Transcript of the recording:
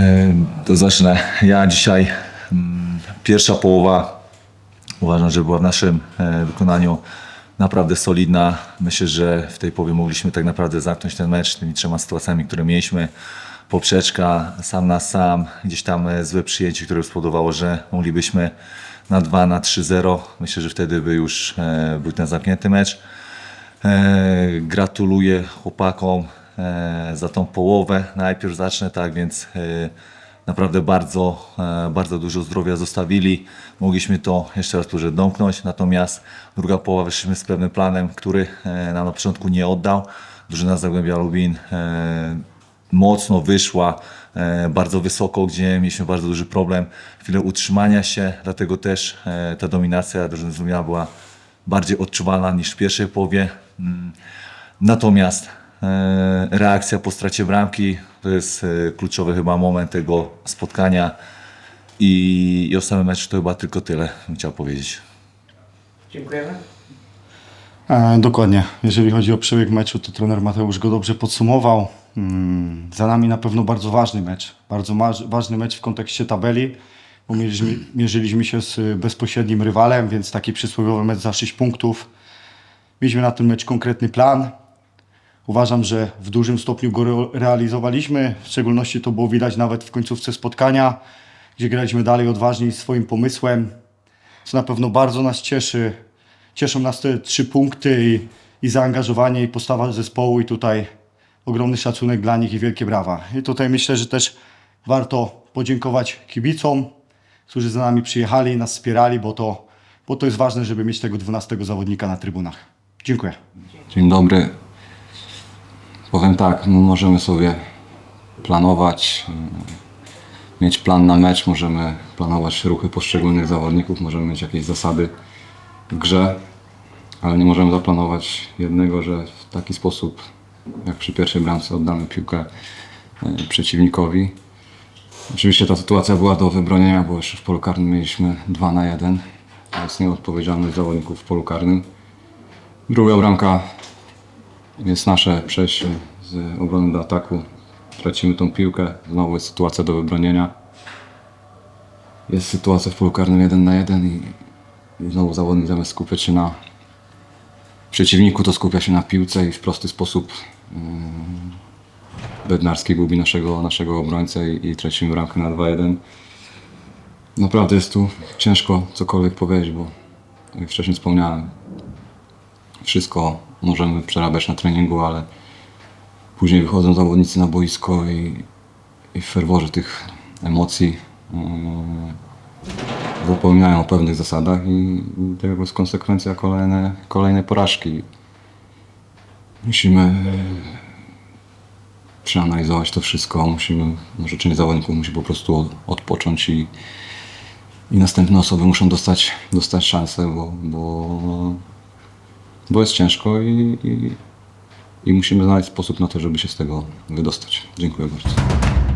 E, To zacznę. Ja dzisiaj, mm, pierwsza połowa uważam, że była w naszym e, wykonaniu naprawdę solidna. Myślę, że w tej połowie mogliśmy tak naprawdę zamknąć ten mecz tymi trzema sytuacjami, które mieliśmy. Poprzeczka, sam na sam, gdzieś tam e, złe przyjęcie, które spowodowało, że moglibyśmy na 2, na 3-0. Myślę, że wtedy by już był ten zamknięty mecz. Gratuluję chłopakom za tą połowę. Najpierw zacznę tak, więc e, naprawdę bardzo, e, bardzo dużo zdrowia zostawili. Mogliśmy to jeszcze raz powtórzę domknąć, natomiast druga połowa wyszliśmy z pewnym planem, który e, nam na początku nie oddał. Drużyna Zagłębia Lubin e, mocno wyszła, e, bardzo wysoko, gdzie mieliśmy bardzo duży problem, chwilę utrzymania się, dlatego też e, ta dominacja drużyny z Lubina była bardziej odczuwalna niż w pierwszej połowie. Mm. Natomiast e, reakcja po stracie bramki to jest e, kluczowy chyba moment tego spotkania i, i o samym meczu to chyba tylko tyle bym chciał powiedzieć. Dziękujemy. E, dokładnie. Jeżeli chodzi o przebieg meczu, to trener Mateusz go dobrze podsumował. Mm, za nami na pewno bardzo ważny mecz. Bardzo ważny mecz w kontekście tabeli, bo mierzyliśmy, mierzyliśmy się z y, bezpośrednim rywalem, więc taki przysłowiowy mecz za 6 punktów. Mieliśmy na ten mecz konkretny plan. Uważam, że w dużym stopniu go re- realizowaliśmy. W szczególności to było widać nawet w końcówce spotkania, gdzie graliśmy dalej odważniej swoim pomysłem co na pewno bardzo nas cieszy. Cieszą nas te trzy punkty i, i zaangażowanie i postawa zespołu i tutaj ogromny szacunek dla nich i wielkie brawa. I tutaj myślę, że też warto podziękować kibicom, którzy za nami przyjechali i nas wspierali, bo to, bo to jest ważne, żeby mieć tego 12 zawodnika na trybunach. Dziękuję. Dzień dobry. Powiem tak, no możemy sobie planować, y, mieć plan na mecz, możemy planować ruchy poszczególnych zawodników, możemy mieć jakieś zasady w grze, ale nie możemy zaplanować jednego, że w taki sposób, jak przy pierwszej bramce oddamy piłkę y, przeciwnikowi. Oczywiście ta sytuacja była do wybronienia, bo jeszcze w polu karnym mieliśmy 2 na 1, a jest nieodpowiedzialność zawodników w polu karnym. Druga bramka jest nasze przejście z obrony do ataku. Tracimy tą piłkę. Znowu jest sytuacja do wybronienia. Jest sytuacja w polu karnym 1 na 1 i, znowu zawodnik zamiast skupiać się na przeciwniku, to skupia się na piłce i w prosty sposób yy, Bednarski gubi naszego, naszego obrońcę i, i tracimy bramkę na 2-1. Naprawdę jest tu ciężko cokolwiek powiedzieć, bo jak wcześniej wspomniałem, wszystko możemy przerabiać na treningu, ale później wychodzą zawodnicy na boisko i, i w ferworze tych emocji yy, zapominają o pewnych zasadach i, tego jest konsekwencja kolejne, kolejne porażki. Musimy yy, przeanalizować to wszystko, musimy, może część zawodników musi po prostu odpocząć i, i następne osoby muszą dostać, dostać szansę, bo, bo bo jest ciężko i, i, i musimy znaleźć sposób na to, żeby się z tego wydostać. Dziękuję bardzo.